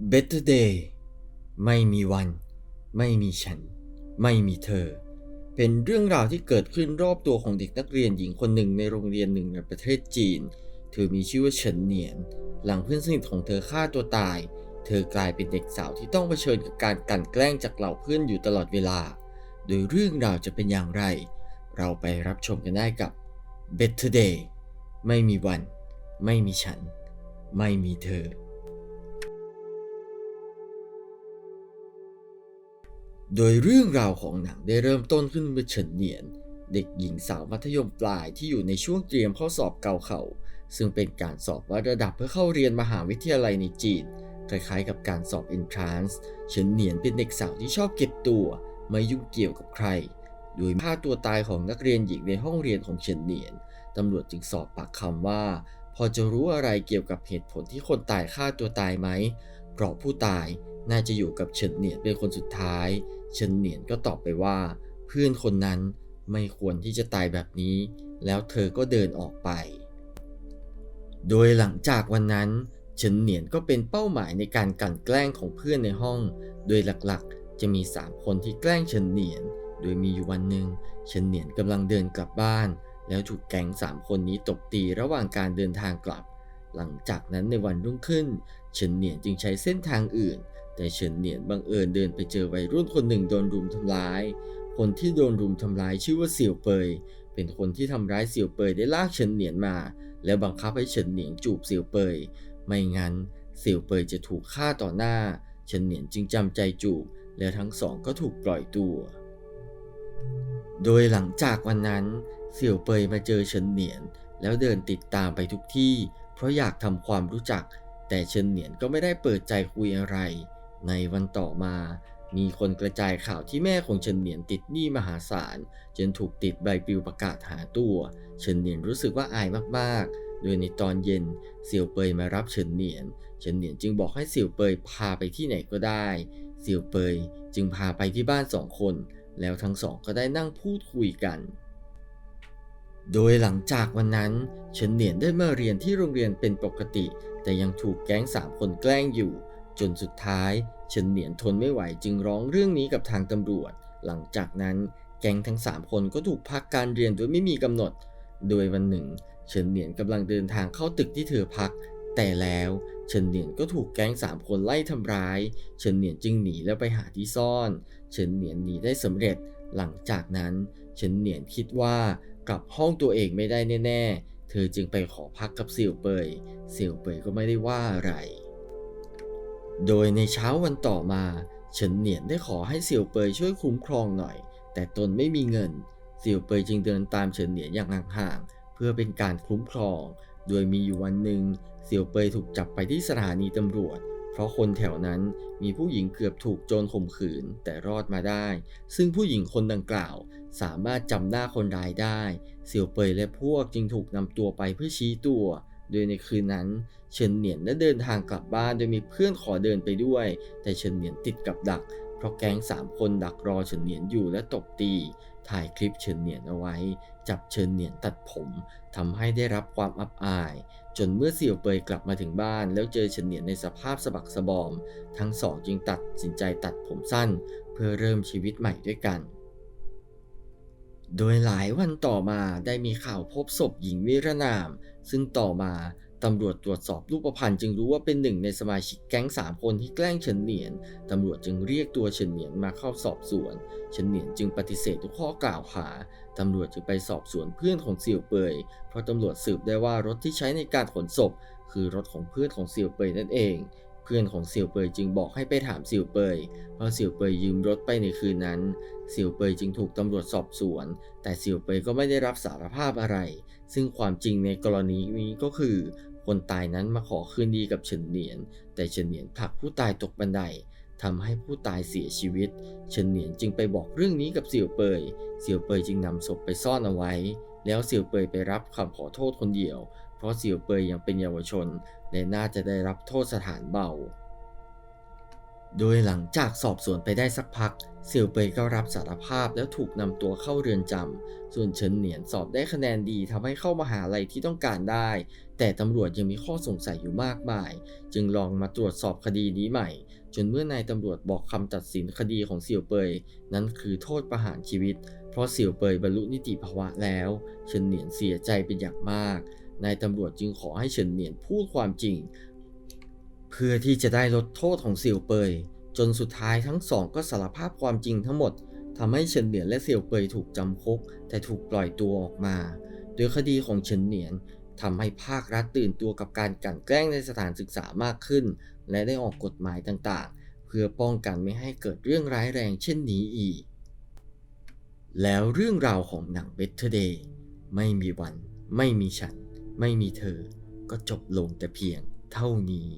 Better Day ไม่มีวัน ไม่มีฉัน ไม่มีเธอ เป็นเรื่องราวที่เกิดขึ้นรอบตัวของเด็กนักเรียนหญิงคนหนึ่งในโรงเรียนหนึ่งในประเทศจีน เธอมีชื่อว่าเฉินเหนียน หลังเพื่อนสนิทของเธอฆ่าตัวตาย เธอกลายเป็นเด็กสาวที่ต้องเผชิญกับการกลั่นแกล้งจากเหล่าเพื่อนอยู่ตลอดเวลา โดยเรื่องราวจะเป็นอย่างไร เราไปรับชมกันได้กับ Better Day ไม่มีวัน ไม่มีฉัน ไม่มีเธอ โดยเรื่องราวของหนังได้เริ่มต้นขึ้นเมื่อเฉินเหนียน เด็กหญิงสาวมัธยมปลายที่อยู่ในช่วงเตรียมเข้าสอบเกาเข่าซึ่งเป็นการสอบวัดระดับเพื่อเข้าเรียนมหาวิทยาลัยในจีน คล้ายๆกับการสอบ entrance เฉินเหนียนเป็นเด็กสาวที่ชอบเก็บตัว ไม่ยุ่งเกี่ยวกับใคร โดยฆ่าตัวตายของนักเรียนหญิงในห้องเรียนของเฉินเหนียนตำรวจจึงสอบปากคำว่า พอจะรู้อะไรเกี่ยวกับเหตุผลที่คนตายฆ่าตัวตายไหม เพราะผู้ตายน่าจะอยู่กับเฉินเหนียนเป็นคนสุดท้าย เฉินเหนียนก็ตอบไปว่า เพื่อนคนนั้นไม่ควรที่จะตายแบบนี้ แล้วเธอก็เดินออกไป โดยหลังจากวันนั้น เฉินเหนียนก็เป็นเป้าหมายในการกลั่นแกล้งของเพื่อนในห้อง โดยหลักๆ จะมี 3 คนที่แกล้งเฉินเหนียน โดยมีอยู่วันหนึ่งเฉินเหนียนกำลังเดินกลับบ้าน แล้วถูกแก๊งสามคนนี้ตบตีระหว่างการเดินทางกลับ หลังจากนั้นในวันรุ่งขึ้น เฉินเหนียนจึงใช้เส้นทางอื่น แต่เฉินเหนียนบังเอิญเดินไปเจอวัยรุ่นคนหนึ่งโดนรุมทำร้าย คนที่โดนรุมทำร้ายชื่อว่าเสี่ยวเปย เป็นคนที่ทำร้ายเสี่ยวเปยได้ลากเฉินเหนียนมา แล้วบังคับให้เฉินเหนียนจูบเสี่ยวเปย ไม่งั้นเสี่ยวเปยจะถูกฆ่าต่อหน้า เฉินเหนียนจึงจำใจจูบ และทั้งสองก็ถูกปล่อยตัว โดยหลังจากวันนั้น เสี่ยวเปยมาเจอเฉินเหนียน แล้วเดินติดตามไปทุกที่ เพราะอยากทำความรู้จัก แต่เฉินเหนียนก็ไม่ได้เปิดใจคุยอะไร ในวันต่อมา มีคนกระจายข่าวที่แม่ของเฉินเหนียนติดหนี้มหาศาลจนถูกติดใบปลิวประกาศหาตัว เฉินเหนียนรู้สึกว่าอายมากๆ โดยในตอนเย็นเสี่ยวเปยมารับเฉินเหนียน เฉินเหนียนจึงบอกให้เสี่ยวเปยพาไปที่ไหนก็ได้ เสี่ยวเปยจึงพาไปที่บ้านสองคน แล้วทั้งสองก็ได้นั่งพูดคุยกัน โดยหลังจากวันนั้นเฉินเหนียนได้มาเรียนที่โรงเรียนเป็นปกติ แต่ยังถูกแก๊งสามคนแกล้งอยู่ จนสุดท้ายเฉินเหนียนทนไม่ไหวจึงร้องเรื่องนี้กับทางตำรวจ หลังจากนั้นแก๊งทั้งสามคนก็ถูกพักการเรียนโดยไม่มีกำหนด โดยวันหนึ่ง เฉินเหนียนกำลังเดินทางเข้าตึกที่เธอพัก แต่แล้วเฉินเหนียนก็ถูกแก๊งสามคนไล่ทำร้าย เฉินเหนียนจึงหนีแล้วไปหาที่ซ่อน เฉินเหนียนหนีได้สำเร็จ หลังจากนั้นเฉินเหนียนคิดว่ากลับห้องตัวเองไม่ได้แน่ ๆ เธอจึงไปขอพักกับเสี่ยวเปยเสี่ยวเปยก็ไม่ได้ว่าอะไร โดยในเช้าวันต่อมาเฉินเหนียนได้ขอให้เสี่ยวเปยช่วยคุ้มครองหน่อย แต่ตนไม่มีเงิน เสี่ยวเปยจึงเดินตามเฉินเหนียนอย่างห่างๆเพื่อเป็นการคุ้มครอง โดยมีอยู่วันหนึ่งเสี่ยวเปยถูกจับไปที่สถานีตำรวจ เพราะคนแถวนั้นมีผู้หญิงเกือบถูกโจรข่มขืนแต่รอดมาได้ ซึ่งผู้หญิงคนดังกล่าว สามารถจำหน้าคนร้ายได้ เสี่ยวเปยและพวกจึงถูกนำตัวไปเพื่อชี้ตัว โดยในคืนนั้น เฉินเหนียนได้เดินทางกลับบ้านโดยมีเพื่อนขอเดินไปด้วย แต่เฉินเหนียนติดกับดัก เพราะแก๊งสามคนดักรอเฉินเหนียนอยู่และตบตี ถ่ายคลิปเฉินเหนียนเอาไว้ จับเฉินเหนียนตัดผมทำให้ได้รับความอับอาย จนเมื่อเสี่ยวเปยกลับมาถึงบ้าน แล้วเจอเฉินเหนียนในสภาพสะบักสะบอม ทั้งสองจึงตัดสินใจตัดผมสั้น เพื่อเริ่มชีวิตใหม่ด้วยกันโดยหลายวันต่อมาได้มีข่าวพบศพหญิงวิรนาม ซึ่งต่อมา ตำรวจตรวจสอบรูปพรรณจึงรู้ว่าเป็นหนึ่งในสมาชิกแก๊งสามคนที่แกล้งเฉินเหนียน ตำรวจจึงเรียกตัวเฉินเหนียนมาเข้าสอบสวน เฉินเหนียนจึงปฏิเสธทุกข้อกล่าวหา ตำรวจจึงไปสอบสวนเพื่อนของเสี่ยวเปย เพราะตำรวจสืบได้ว่ารถที่ใช้ในการขนศพ คือรถของเพื่อนของเสี่ยวเปยนั่นเอง เพื่อนของเสี่ยวเปยจึงบอกให้ไปถามเสี่ยวเปย เพราะเสี่ยวเปยยืมรถไปในคืนนั้น เสี่ยวเปยจึงถูกตำรวจสอบสวน แต่เสี่ยวเปยก็ไม่ได้รับสารภาพอะไร ซึ่งความจริงในกรณีนี้ก็คือ คนตายนั้นมาขอคืนดีกับเฉินเหนียน แต่เฉินเหนียนผลักผู้ตายตกบันไดทำให้ผู้ตายเสียชีวิต เฉินเหนียนจึงไปบอกเรื่องนี้กับเสี่ยวเปย เสี่ยวเปยจึงนำศพไปซ่อนเอาไว้ แล้วเสี่ยวเปยไปรับคำขอโทษคนเดียว เพราะเสี่ยวเปยยังเป็นเยาวชน และน่าจะได้รับโทษสถานเบา โดยหลังจากสอบสวนไปได้สักพัก เสี่ยวเปยก็รับสารภาพแล้วถูกนำตัวเข้าเรือนจำ ส่วนเฉินเหนียนสอบได้คะแนนดีทำให้เข้ามหาลัยที่ต้องการได้ แต่ตำรวจยังมีข้อสงสัยอยู่มากมาย จึงลองมาตรวจสอบคดีนี้ใหม่ จนเมื่อนายตำรวจบอกคำตัดสินคดีของเสี่ยวเปย นั้นคือโทษประหารชีวิต เพราะเสี่ยวเปยบรรลุนิติภาวะแล้ว เฉินเหนียนเสียใจเป็นอย่างมาก นายตำรวจจึงขอให้เฉินเหนียนพูดความจริง เพื่อที่จะได้ลดโทษของเสี่ยวเปย จนสุดท้ายทั้งสองก็สารภาพความจริงทั้งหมดทำให้เฉินเหนียนและเสี่ยวเปยถูกจำคุก แต่ถูกปล่อยตัวออกมา โดยคดีของเฉินเหนียนทำให้ภาครัฐตื่นตัวกับการกลั่นแกล้งในสถานศึกษามากขึ้น และได้ออกกฎหมายต่างๆ เพื่อป้องกันไม่ให้เกิดเรื่องร้ายแรงเช่นนี้อีก แล้วเรื่องราวของหนัง Better Day ไม่มีวัน ไม่มีฉัน ไม่มีเธอ ก็จบลงแต่เพียงเท่านี้